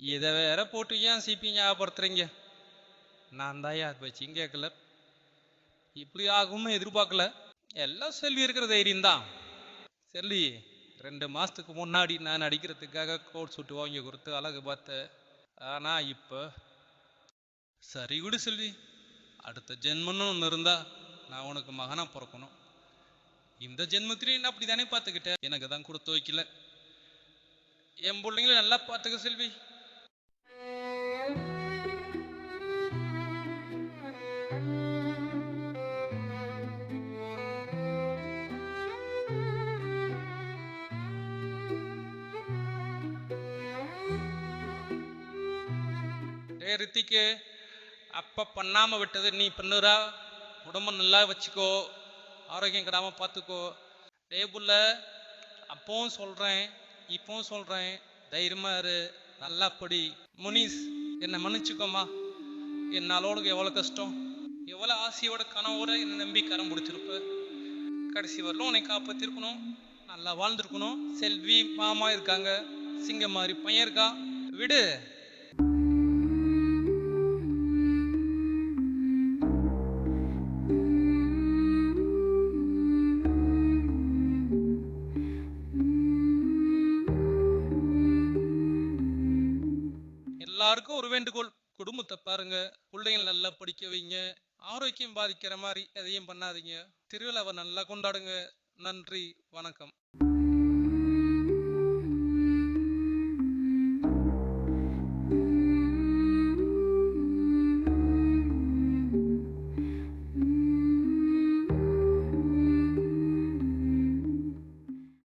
இதை வேற போட்டு ஏன் சிபி ஞாபகப்படுத்துறீங்க? நான் தான் யார் வச்சும் கேட்கல இப்படி ஆகும்னு எதிர்பார்க்கல. எல்லாம் செல்வி இருக்கிற தைரியம் தான். செல்வி ரெண்டு மாசத்துக்கு முன்னாடி நான் அடிக்கிறதுக்காக கோட் சுட்டு வாங்கி கொடுத்து அழகு பார்த்தேன். ஆனா இப்போ சரி விடு செல்வி. அடுத்த ஜென்மன்னு ஒன்று இருந்தா நான் உனக்கு மகனா பிறக்கணும். இந்த ஜென்மத்திலையும் நான் அப்படி தானே பார்த்துக்கிட்டேன் எனக்கு தான் கொடுத்து வைக்கல. என் பிள்ளைங்கள நல்லா பார்த்துக்க செல்வி. ஏ ரித்திக்கு அப்போ பண்ணாமல் விட்டது. நீ பண்ணுறா? உடம்ப நல்லா வச்சுக்கோ. ஆரோக்கியம் கிடாமல் பார்த்துக்கோ. டேபிளில் அப்பவும் சொல்கிறேன் இப்பவும் சொல்கிறேன் தைரியமாக இரு. நல்லா படி. முனிஸ் என்னை மன்னிச்சுக்கோமா என்னால் உனக்கு எவ்வளோ கஷ்டம்? எவ்வளோ ஆசையோட கனவோட என்னை நம்பி கரம் பிடிச்சிருப்ப? கடைசி வரலும் உன்னை காப்பாற்றிருக்கணும் நல்லா வாழ்ந்துருக்கணும். செல்வி மாமா இருக்காங்க. சிங்கம் மாதிரி பையன் இருக்கா? விடு. எல்லாருக்கும் ஒரு வேண்டுகோள். குடும்பத்தை பாருங்க. பிள்ளைங்களை நல்லா படிக்க வைங்க. ஆரோக்கியம் பாதிக்கிற மாதிரி எதையும் பண்ணாதீங்க. திருவிழாவை நல்லா கொண்டாடுங்க. நன்றி. வணக்கம்.